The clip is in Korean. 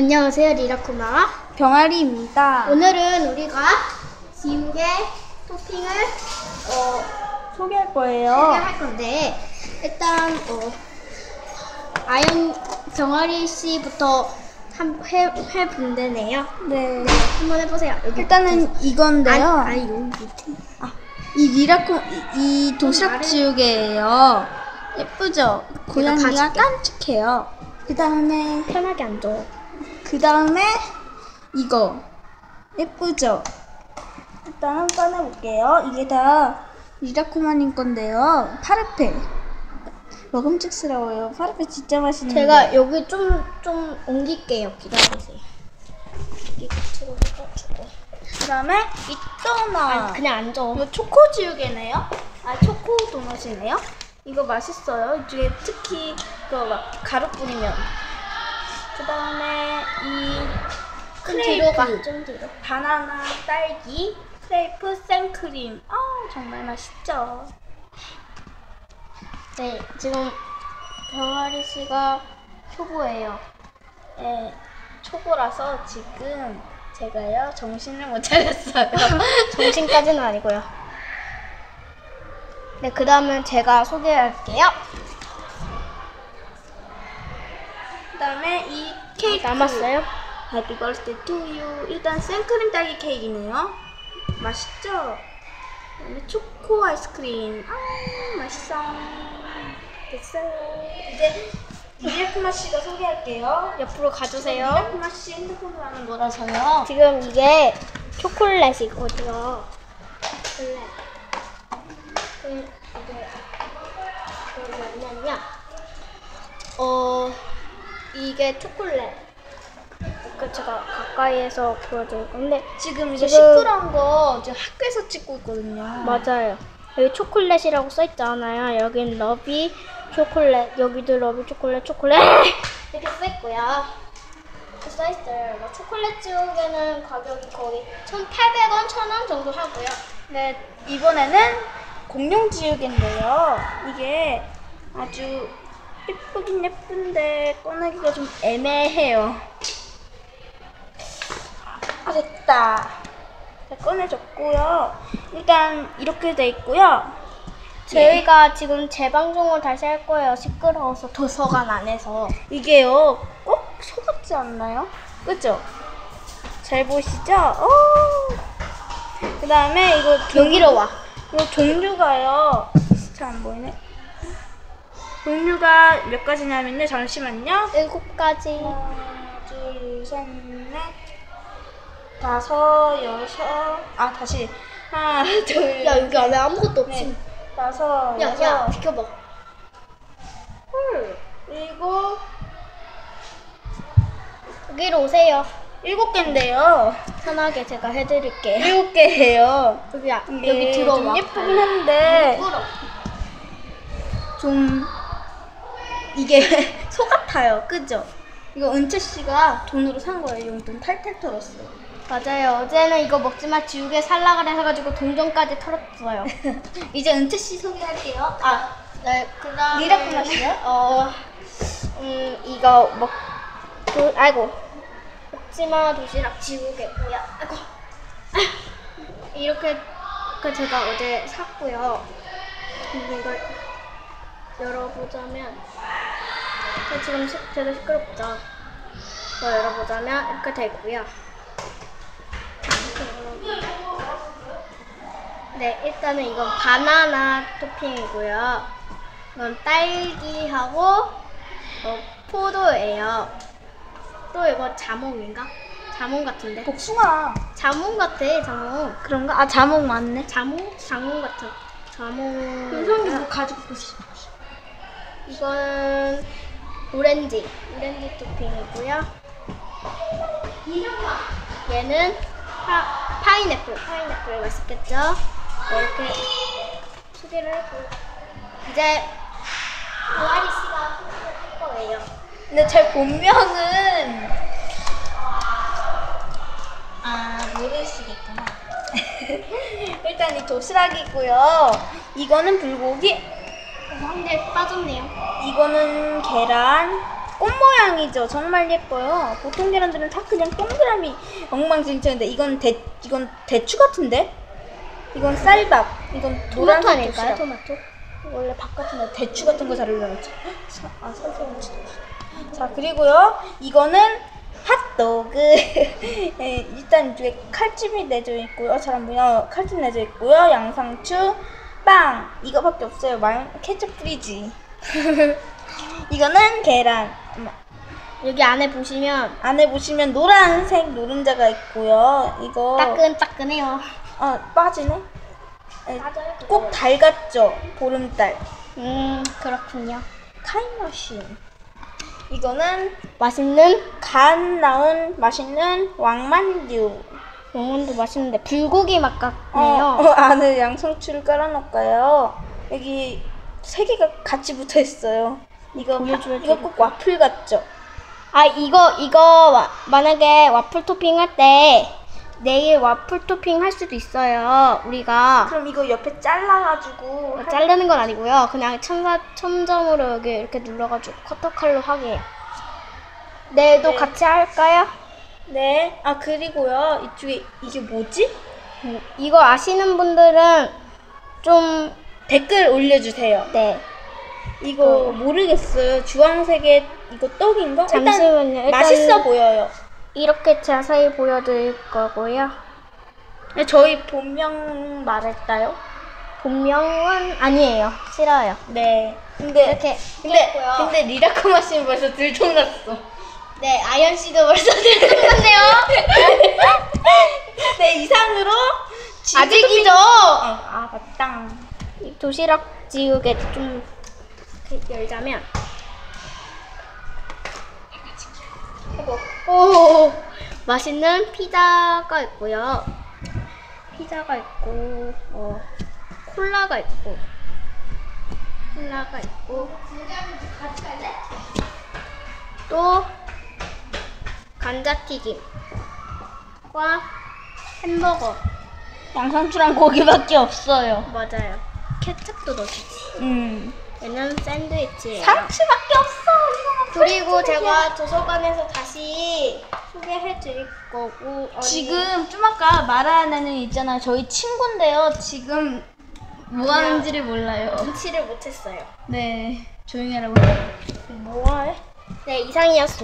안녕하세요 리라쿠마 병아리입니다. 오늘은 우리가 지우개 토핑을 어, 소개할 거예요. 소개할 건데 일단 어, 아영 정아리 씨부터 한 해 해본대네요 네. 한번 해보세요 일단은 이건데요. 아니, 아니 여기 밑에 이 리라코 이, 이 도시락 아래- 지우개예요. 예쁘죠? 고양이가. 깜찍해요. 그 다음에 편하게 앉아 그 다음에 이거 예쁘죠? 일단 한번 꺼내볼게요. 이게 다 리라코마님 건데요. 파르페. 먹음직스러워요. 파르페 진짜 맛있는데. 제가 여기 좀 좀 옮길게요 기다리세요 그 다음에 이 도넛. 아, 그냥 앉아 이거 초코 지우개네요. 아 초코 도넛이네요. 이거 맛있어요. 이쪽에 특히 그막 가루 뿌리면. 그 다음에 이. 크레이프, 좀 뒤로. 바나나, 딸기, 크레이프, 생크림. 아 정말 맛있죠. 네, 지금 병아리 씨가 초보예요. 네, 초보라서 지금 제가요 정신을 못 차렸어요. 정신까지는 아니고요. 네, 그 다음은 제가 소개할게요. 다음에 이 케이크 남았어요? 해피 버스데이 투 유. 일단 생크림 딸기 케이크네요. 맛있죠? 그다음에 초코 아이스크림. 아, 맛있어. 됐어요. 이제 미라클마 씨가 소개할게요. 옆으로 가주세요. 미라클마 씨 핸드폰으로 하는 거라서요. 지금 이게 초콜릿이거든요. 초콜릿. 그, 이게, 이게 뭐냐면요. 어, 이게 초콜릿. 그 제가 가까이에서 보여드릴 건데, 지금 이제 지금- 시끄러운 거 지금 학교에서 찍고 있거든요. 맞아요. 여기 초콜릿이라고 써있잖아요. 여긴 러비 초콜릿, 여기도 러비 초콜릿, 초콜릿 이렇게 써있고요. 이렇게 써있어요. 뭐 초콜릿 지우개는 가격이 거의 1,800원, 1,000원 정도 하고요. 네, 이번에는 공룡 지우개인데요. 이게 아주 예쁘긴 예쁜데 꺼내기가 좀 애매해요. 아, 됐다. 자, 꺼내줬고요. 일단 이렇게 돼 있고요. 저희가 지금 재방송을 다시 할 거예요. 시끄러워서 도서관 안에서. 이게요, 꼭 소 같지 않나요? 그죠? 잘 보이시죠? 그 다음에 이거 여기로 와. 이거 종류가요. 잘 안 보이네. 종류가 몇 가지냐면요. 잠시만요. 일곱 가지. 하나, 둘, 셋, 넷, 다섯, 여섯. 아 다시 하나, 둘, 야, 여기 안에 아무것도 없지. 넷, 다섯, 야, 여섯, 야, 비켜봐. 헐, 일곱, 여기로 오세요. 일곱 개인데요. 편하게 제가 해드릴게요. 일곱 개예요. 여기, 아- 이게 여기 들어와. 좀 예쁘긴 한데. 좀 이게 소 같아요. 그죠? 이거 은채 씨가 돈으로 산 거예요. 용돈 탈탈 털었어요. 맞아요. 어제는 이거 먹지마 지우개 살라 그래 해가지고 동전까지 털었어요. 이제 은채 씨 소개할게요. 아, 네, 그다음에 미라클 맛이요? 어, 음 이거 먹, 도, 아이고 먹지마 도시락 지우개고요. 아이고 이렇게 그 제가 어제 샀고요. 이걸 열어보자면 저 지금 시, 되게 시끄럽죠. 이거 열어보자면 이렇게 되고요. 네, 일단은 이건 바나나 토핑이고요. 이건 딸기하고 어, 포도예요. 또 이거 자몽인가? 자몽 같은데? 복숭아. 자몽 같아, 자몽. 그런가? 아, 자몽 맞네. 자몽? 자몽 같은. 자몽. 윤성이 뭐 가지고 있어? 이건 오렌지. 오렌지 토핑이고요. 얘는 파, 파인애플. 파인애플 맛있겠죠? 네, 이렇게 소개를 했고요. 이제 동아리 씨가 할 거예요. 근데 제 본명은 아 모르시겠구나. 일단 이 도시락이고요. 이거는 불고기, 한 대 빠졌네요. 이거는 계란, 꽃 모양이죠. 정말 예뻐요. 보통 계란들은 다 그냥 동그라미 엉망진창인데 이건 대 이건 대추 같은데? 이건 쌀밥. 이건 토마토 노란색 아닐까요? 도시락. 토마토? 원래 밥 같은데 대추 같은 거 잘 올려놨죠. 사- 아 선생님 진짜. 자 그리고요 이거는 핫도그. 예, 일단 이쪽에 칼집이 내져 있고요. 잘 안 보여. 칼집 내져 있고요. 양상추, 빵 이거밖에 없어요. 마요 케첩 뿌리지. 이거는 계란. 여기 안에 보시면 안에 보시면 노란색 노른자가 있고요. 이거 따끈따끈해요. 아 빠지네. 예, 맞아요. 꼭달 같죠? 보름달. 음 그렇군요. 타임머신. 이거는 맛있는 간 나온 맛있는 왕만두. 영원도 맛있는데 불고기 맛 어, 같네요. 어, 안에 양상추를 깔아놓을까요? 여기 세 개가 같이 붙어 있어요. 이거 보여줘야 이거 꼭 와플 같죠? 아 이거 이거 마- 만약에 와플 토핑 할 때 내일 와플 토핑 할 수도 있어요. 우리가 그럼 이거 옆에 잘라가지고 할- 자르는 건 아니고요. 그냥 첨사 첨점으로 여기 이렇게 눌러가지고 커터 칼로 하게. 해요. 내일도 네. 같이 할까요? 네. 아 그리고요 이쪽에 이게 뭐지? 음, 이거 아시는 분들은 좀 댓글 올려주세요. 네. 이거 모르겠어요. 주황색의 이거 떡인가? 잠시만요. 일단 일단- 맛있어 보여요. 이렇게 자세히 보여드릴 거고요. 네, 저희 본명 말했다요? 본명은 아니에요. 싫어요. 네. 근데 이렇게 근데 했고요. 근데 리라코마 씨는 벌써 들통났어. 네, 아연 씨도 벌써 들었네요. 네 이상으로 아직이죠. 어, 아 맞다. 이 도시락 지우개 좀 열자면 오 맛있는 피자가 있고요. 피자가 있고 어 콜라가 있고 콜라가 있고 또 감자튀김과 햄버거 양상추랑 고기밖에 없어요. 맞아요. 케첩도 넣어주지. 음. 얘는 샌드위치예요. 상추밖에 없어. 그리고 제가 도서관에서 다시 소개해 드릴 거고 어디- 지금 좀 아까 말하는 애는 있잖아요. 저희 친구인데요. 지금 뭐 하는지를 몰라요. 눈치를 못했어요. 네. 조용히 하라고. 뭐해? 네 이상이었습니다.